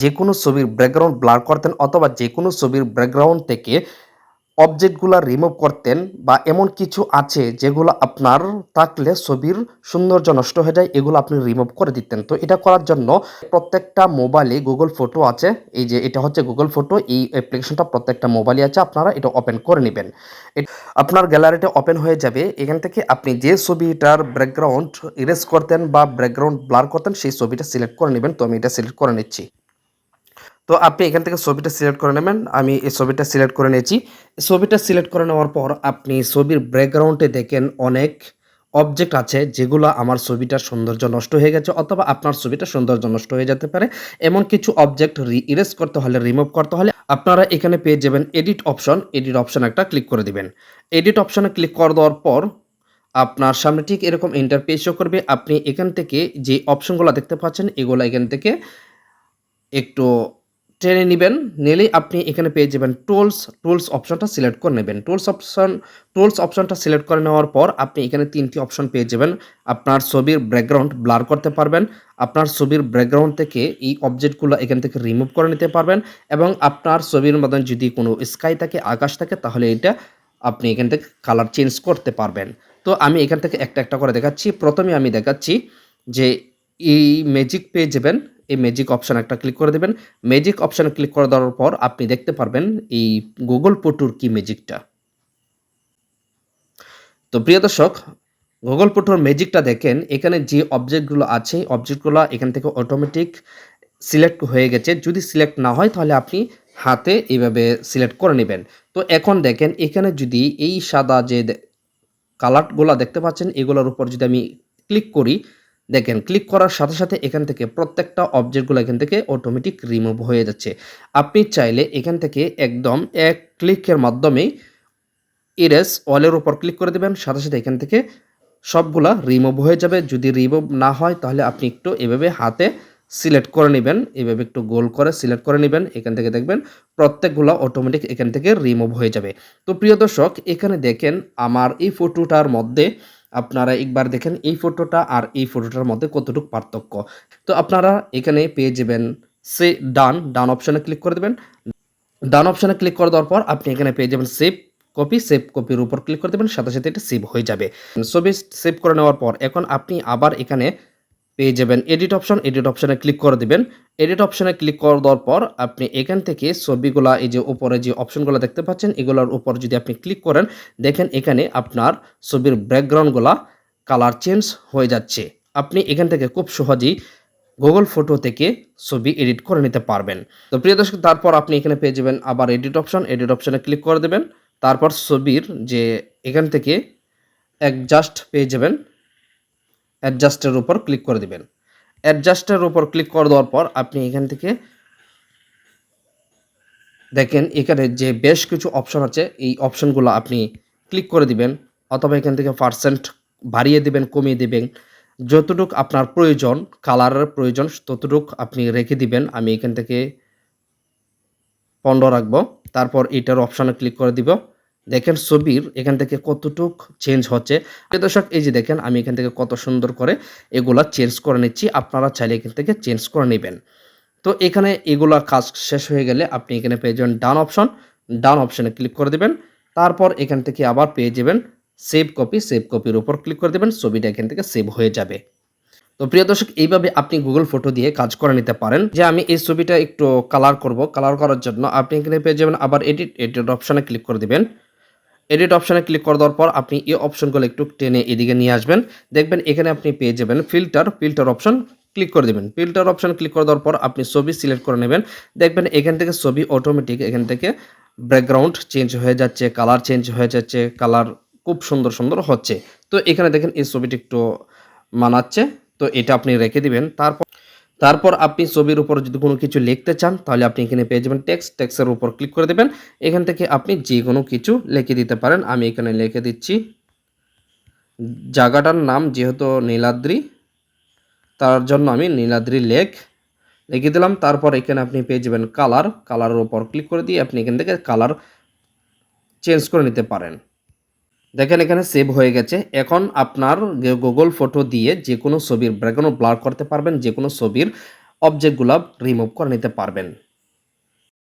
যে কোনো ছবির ব্যাকগ্রাউন্ড ব্লার করতেন অথবা যে কোনো ছবির ব্যাকগ্রাউন্ড থেকে অবজেক্টগুলো রিমুভ করতেন বা এমন কিছু আছে যেগুলো আপনার থাকলে ছবির সৌন্দর্য নষ্ট হয়ে যায়, এগুলো আপনি রিমুভ করে দিতেন। তো এটা করার জন্য প্রত্যেকটা মোবাইলে গুগল ফটো আছে। এই যে এটা হচ্ছে গুগল ফটো এই অ্যাপ্লিকেশনটা প্রত্যেকটা মোবাইলে আছে, আপনারা এটা ওপেন করে নেবেন। আপনার গ্যালারিটা ওপেন হয়ে যাবে। এখান থেকে আপনি যে ছবিটার ব্যাকগ্রাউন্ড ইরেজ করতেন বা ব্যাকগ্রাউন্ড ব্লার করতেন, সেই ছবিটা সিলেক্ট করে নেবেন। তো আমি এটা সিলেক্ট করে নিচ্ছি। তো আপনি এখান থেকে ছবিটা সিলেক্ট করে নেবেন। আমি এই ছবিটা সিলেক্ট করে নিয়েছি। ছবিটা সিলেক্ট করে নেওয়ার পর আপনি ছবির ব্যাকগ্রাউন্ডে দেখেন অনেক অবজেক্ট আছে যেগুলো আমার ছবিটার সৌন্দর্য নষ্ট হয়ে গেছে অথবা আপনার ছবিটা সৌন্দর্য নষ্ট হয়ে যেতে পারে। এমন কিছু অবজেক্ট রি ইরেজ করতে হলে রিমুভ করতে হলে আপনারা এখানে পেয়ে যাবেন এডিট অপশন এডিট অপশন একটা ক্লিক করে দিবেন। এডিট অপশনে ক্লিক করে দেওয়ার পর আপনার সামনে ঠিক এরকম ইন্টারপেজ শো করবে। আপনি এখান থেকে যে অপশনগুলো দেখতে পাচ্ছেন, এগুলো এখান থেকে একটু টেনে নেবেন, নিলেই আপনি এখানে পেয়ে যাবেন টোলস টুলস অপশনটা সিলেক্ট করে নেবেন। টুলস অপশন টুলস অপশনটা সিলেক্ট করে নেওয়ার পর আপনি এখানে তিনটি অপশন পেয়ে যাবেন। আপনার ছবির ব্যাকগ্রাউন্ড ব্লার করতে পারবেন, আপনার ছবির ব্যাকগ্রাউন্ড থেকে এই অবজেক্টগুলো এখান থেকে রিমুভ করে নিতে পারবেন এবং আপনার ছবির মতন যদি কোনো স্কাই থাকে, আকাশ থাকে, তাহলে এটা আপনি এখান থেকে কালার চেঞ্জ করতে পারবেন। তো আমি এখান থেকে একটা একটা করে দেখাচ্ছি। প্রথমে আমি দেখাচ্ছি যে এই ম্যাজিক পেয়ে যাবেন। এই ম্যাজিক অপশান একটা ক্লিক করে দেবেন। ম্যাজিক অপশানে ক্লিক করে দেওয়ার পর আপনি দেখতে পারবেন এই গুগল ফটোর কি ম্যাজিকটা তো প্রিয় দর্শক গুগল ফটোর ম্যাজিকটা দেখেন, এখানে যে অবজেক্টগুলো আছে অবজেক্টগুলো এখান থেকে অটোমেটিক সিলেক্ট হয়ে গেছে। যদি সিলেক্ট না হয়, তাহলে আপনি হাতে এইভাবে সিলেক্ট করে নেবেন। তো এখন দেখেন, এখানে যদি এই সাদা যে কালারগুলো দেখতে পাচ্ছেন, এগুলোর উপর যদি আমি ক্লিক করি দেখেন ক্লিক করার সাথে সাথে এখান থেকে প্রত্যেকটা অবজেক্টগুলো এখান থেকে অটোমেটিক রিমুভ হয়ে যাচ্ছে। আপনি চাইলে এখান থেকে একদম এক ক্লিকের মাধ্যমেই ইরেস অলের উপর ক্লিক করে দেবেন। সাথে সাথে এখান থেকে সবগুলা রিমুভ হয়ে যাবে। যদি রিমুভ না হয়, তাহলে আপনি একটু এভাবে হাতে সিলেক্ট করে নেবেন। এভাবে একটু গোল করে সিলেক্ট করে নেবেন। এখান থেকে দেখবেন প্রত্যেকগুলো অটোমেটিক এখান থেকে রিমুভ হয়ে যাবে। তো প্রিয় দর্শক, এখানে দেখেন আমার এই ফটোটার মধ্যে আপনারা একবার দেখেন এই ফটোটা আর এই ফটোটার মধ্যে কতটুকু পার্থক্য। তো আপনারা এখানে পেয়ে যাবেন, সে ডান ডান অপশানে ক্লিক করে দেবেন। ডান অপশানে ক্লিক করে দেওয়ার পর আপনি এখানে পেয়ে যাবেন সেভ কপি সেভ কপির উপর ক্লিক করে দেবেন, সাথে সাথে এটা সেভ হয়ে যাবে। ছবি সেভ করে নেওয়ার পর এখন আপনি আবার এখানে পেয়ে যাবেন এডিট অপশন এডিট অপশনে ক্লিক করে দিবেন। এডিট অপশনে ক্লিক করে দেওয়ার পর আপনি এখান থেকে ছবিগুলা, এই যে উপরে যে অপশনগুলো দেখতে পাচ্ছেন, এগুলোর উপর যদি আপনি ক্লিক করেন, দেখেন এখানে আপনার ছবির ব্যাকগ্রাউন্ডগুলা কালার চেঞ্জ হয়ে যাচ্ছে। আপনি এখান থেকে খুব সহজেই গুগল ফটো থেকে ছবি এডিট করে নিতে পারবেন। তো প্রিয় দর্শক, তারপর আপনি এখানে পেয়ে যাবেন আবার এডিট অপশন এডিট অপশনে ক্লিক করে দেবেন। তারপর ছবির যে এখান থেকে অ্যাডজাস্ট পেয়ে যাবেন। অ্যাডজাস্টের উপর ক্লিক করে দিবেন। অ্যাডজাস্টের উপর ক্লিক করে দেওয়ার পর আপনি এখান থেকে দেখেন এখানে যে বেশ কিছু অপশন আছে, এই অপশনগুলো আপনি ক্লিক করে দিবেন অথবা এখান থেকে পার্সেন্ট বাড়িয়ে দিবেন, কমিয়ে দিবেন। যতটুক আপনার প্রয়োজন কালারের প্রয়োজন, ততটুক আপনি রেখে দিবেন। আমি এখান থেকে পনেরো রাখব, তারপর এটার অপশানে ক্লিক করে দিব। দেখেন ছবির এখান থেকে কতটুক চেঞ্জ হচ্ছে। দর্শক, এই যে দেখেন, আমি এখান থেকে কত সুন্দর করে এগুলা চেঞ্জ করে নিচ্ছি। আপনারা চাইলে এখান থেকে চেঞ্জ করে নেবেন। তো এখানে এগুলা কাজ শেষ হয়ে গেলে আপনি এখানে পেয়ে যাবেন ডান অপশন ডান অপশনে ক্লিক করে দেবেন। তারপর এখান থেকে আবার পেয়ে যাবেন সেভ কপি সেভ কপির উপর ক্লিক করে দেবেন। ছবিটা এখান থেকে সেভ হয়ে যাবে। তো প্রিয় দর্শক, এইভাবে আপনি গুগল ফটো দিয়ে কাজ করে নিতে পারেন। যে আমি এই ছবিটা একটু কালার করব। কালার করার জন্য আপনি এখানে পেয়ে যাবেন আবার এডিট এডিট অপশানে ক্লিক করে দিবেন। এডিট অপশানে ক্লিক করে দেওয়ার পর আপনি এই অপশনগুলো একটু টেনে এদিকে নিয়ে আসবেন। দেখবেন এখানে আপনি পেয়ে যাবেন ফিল্টার ফিল্টার অপশন ক্লিক করে দেবেন। ফিল্টার অপশন ক্লিক করে দেওয়ার পর আপনি ছবি সিলেক্ট করে নেবেন। দেখবেন এখান থেকে ছবি অটোমেটিক এখান থেকে ব্যাকগ্রাউন্ড চেঞ্জ হয়ে যাচ্ছে কালার চেঞ্জ হয়ে যাচ্ছে কালার খুব সুন্দর সুন্দর হচ্ছে। তো এখানে দেখেন এই ছবিটি একটু মানাচ্ছে। তো এটা আপনি রেখে দিবেন। তারপর তারপর আপনি ছবির উপর যদি কোনো কিছু লিখতে চান, তাহলে আপনি এখানে পেয়ে যাবেন টেক্সট টেক্সের উপর ক্লিক করে দেবেন। এখান থেকে আপনি যে কোনো কিছু লিখে দিতে পারেন। আমি এখানে লিখে দিচ্ছি, জায়গাটার নাম যেহেতু নীলাদ্রি, তার জন্য আমি নীলাদ্রি লেক লিখে দিলাম। তারপর এখানে আপনি পেয়ে যাবেন কালার কালারের উপর ক্লিক করে দিয়ে আপনি এখান থেকে কালার চেঞ্জ করে নিতে পারেন। দেখেন এখানে সেভ হয়ে গেছে। এখন আপনার গুগল ফটো দিয়ে যে কোনো ছবির ব্যাকগ্রাউন্ড ব্লার করতে পারবেন যে কোনো ছবির অবজেক্টগুলো রিমুভ করে নিতে পারবেন।